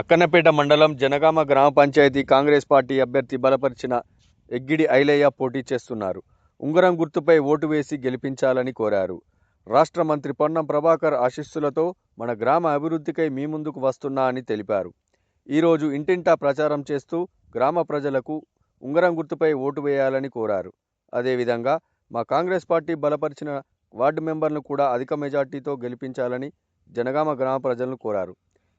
అక్కన్నపేట మండలం జనగామ గ్రామ పంచాయతీ కాంగ్రెస్ పార్టీ అభ్యర్థి బలపరిచిన ఎగ్గిడి ఐలయ్య పోటీ చేస్తున్నారు. ఉంగరం గుర్తుపై ఓటు వేసి గెలిపించాలని కోరారు. రాష్ట్ర మంత్రి పొన్నం ప్రభాకర్ ఆశీస్సులతో మన గ్రామ అభివృద్ధికై మీ ముందుకు వస్తున్నా అని తెలిపారు. ఈరోజు ఇంటింటా ప్రచారం చేస్తూ గ్రామ ప్రజలకు ఉంగరం గుర్తుపై ఓటు వేయాలని కోరారు. అదేవిధంగా మా కాంగ్రెస్ పార్టీ బలపరిచిన వార్డు మెంబర్ను కూడా అధిక మెజార్టీతో గెలిపించాలని జనగామ గ్రామ ప్రజలను కోరారు.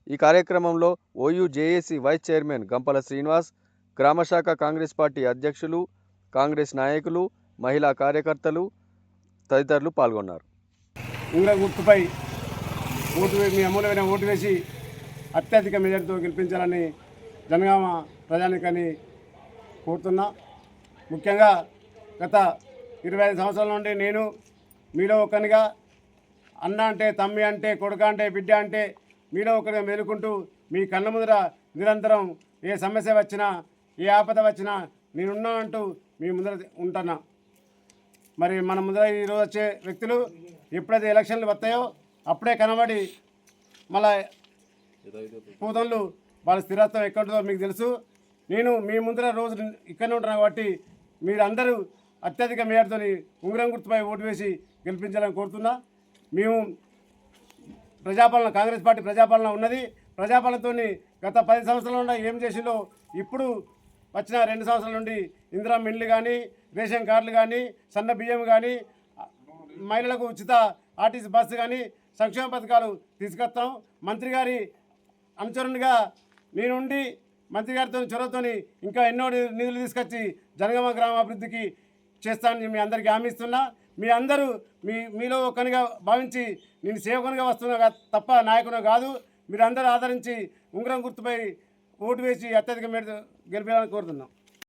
ఈ కార్యక్రమంలో OU JAC vice chairman Gampala Srinivas గ్రామశాఖ Congress party అధ్యక్షులు కాంగ్రెస్ నాయకులు మహిళా కార్యకర్తలు తదితరులు పాల్గొన్నారు. ఉంగర గుర్తుపై ఓటు మీ అమూల్యమైన ఓటు వేసి అత్యధిక మెజార్టీతో గెలిపించాలని జనగామ ప్రజానికని కోరుతున్నా. ముఖ్యంగా గత ఇరవై ఐదు సంవత్సరాల నుండి నేను మీలో ఒకనిగా అన్న అంటే తమ్మి అంటే కొడుక అంటే బిడ్డ అంటే మీలో ఒకరిగా మేలుకుంటూ మీ కళ్ళ ముందర నిరంతరం ఏ సమస్య వచ్చినా ఏ ఆపద వచ్చినా నేనున్నా అంటూ మీ ముందర ఉంటున్నా. మరి మన ముందర ఈరోజు వచ్చే వ్యక్తులు ఎప్పుడైతే ఎలక్షన్లు వస్తాయో అప్పుడే కనబడి మళ్ళా పూతలు వాళ్ళ స్థిరత్వం ఎక్కడ మీకు తెలుసు. నేను మీ ముందర రోజు ఇక్కడనే ఉంటున్నా కాబట్టి మీరందరూ అత్యధిక మేయర్తో ఉంగరం గుర్తుపై ఓటు వేసి గెలిపించాలని కోరుతున్నా. మేము ప్రజాపాలన కాంగ్రెస్ పార్టీ ప్రజాపాలన ఉన్నది. ప్రజాపాలనతో గత పది సంవత్సరాల నుండి ఏం చేసిందో ఇప్పుడు వచ్చిన రెండు సంవత్సరాల నుండి ఇందిరా మిల్లు కానీ రేషన్ కార్డులు కానీ సన్న బియ్యం కానీ మహిళలకు ఉచిత ఆర్టీసీ బస్సు కానీ సంక్షేమ పథకాలు తీసుకొస్తాం. మంత్రి గారి అనుచరునిగా నేనుండి మంత్రి గారితో చొరవతోని ఇంకా ఎన్నో నిధులు తీసుకొచ్చి జనగమ గ్రామ అభివృద్ధికి చేస్తానని మీ అందరికీ హామీ ఇస్తున్నా. మీ అందరూ మీ మీలో ఒకనిగా భావించి నేను సేవకునిగా వస్తున్నా తప్ప నాయకుడు కాదు. మీరందరూ ఆదరించి ఉంగరం గుర్తుపై ఓటు వేసి అత్యధిక మేర గెలిపేయాలని కోరుతున్నాం.